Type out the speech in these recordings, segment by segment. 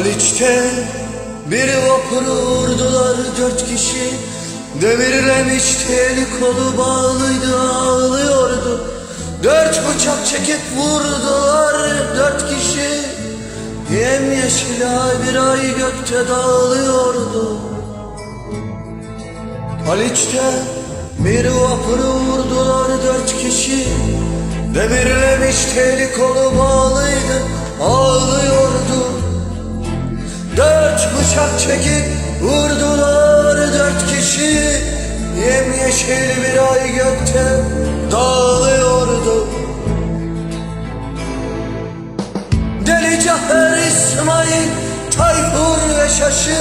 Haliç'te bir vapuru vurdular dört kişi. Demirlemişti eli kolu bağlıydı ağlıyordu. Dört bıçak çekip vurdular dört kişi. Yemyeşil ay bir ay gökte dağılıyordu. Haliç'te bir vapuru vurdular dört kişi. Demirlemişti eli kolu bağlıydı ağlıyordu bıçak çekip vurdular dört kişi. Yemyeşil bir ay gökte dağılıyordu. Deli Cafer İsmail Tayfur ve Şaşı.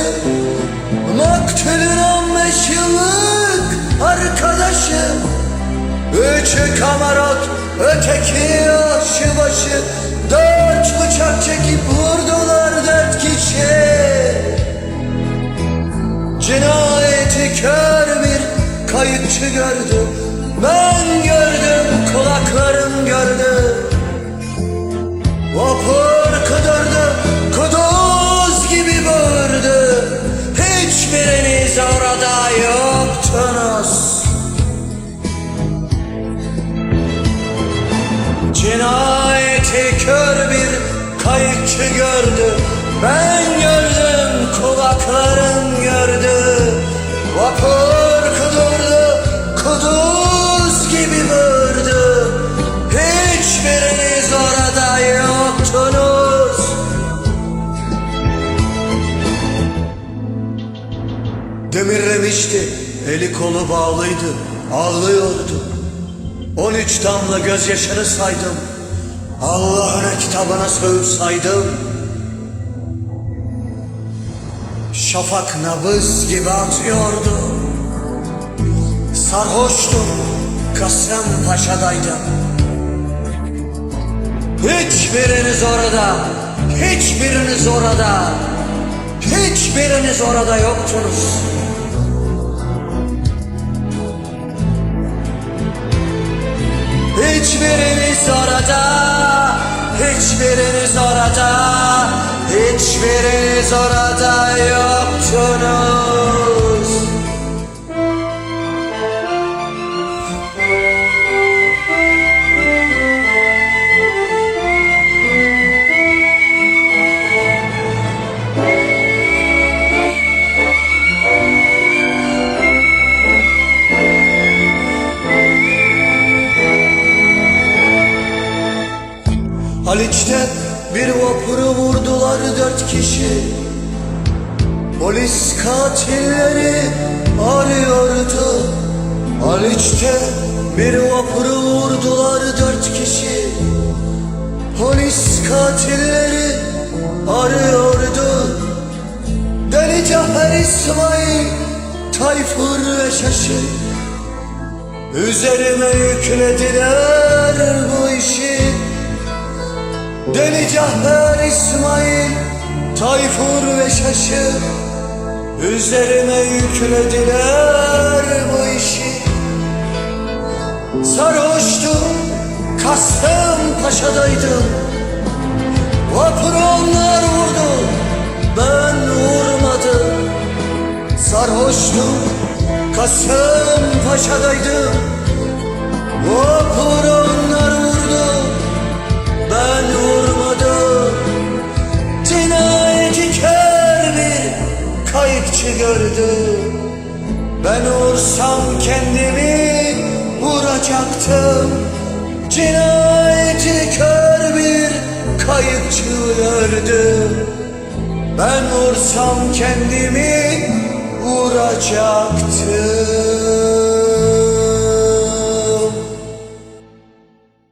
Maktulün on beş yıllık arkadaşı. Üçü kamarot öteki aşıbaşı Dört bıçak çekip vurdular kayıkçı gördü Ben gördüm kulaklarım gördü. Vapur kudurdu kuduz gibi bağırdı Hiçbiriniz orada yoktunuz. Cinayeti kör bir kayıkçı gördü. Ben gördüm kulaklarım Demirlemişti eli kolu bağlıydı ağlıyordu On üç damla gözyaşını saydım. Allah'ın kitabına söz saydım. Şafak nabız gibi atıyordu. Sarhoştum, Kasımpaşa'daydım. Hiçbiriniz orada, hiçbiriniz orada, hiçbiriniz orada yoktunuz. Hiçbiriniz orada, hiçbiriniz orada, hiçbiriniz orada yoktunuz. Haliç'te bir vapuru vurdular dört kişi. Polis katilleri arıyordu. Haliç'te bir vapuru vurdular dört kişi. Polis katilleri arıyordu. Deli Cafer İsmail Tayfur ve Şaşı Üzerime yüklediler bu işi Deli Cafer İsmail Tayfur ve Şaşı Üzerime yüklediler bu işi. Sarhoştum Kasımpaşa'daydım Vapur onlar vurdu Ben vurmadım. Sarhoştum Kasımpaşa'daydım Vapur onlar gördü. Ben vursam kendimi vuracaktım. Cinayeti kör bir kayıkçı gördü Ben vursam kendimi vuracaktım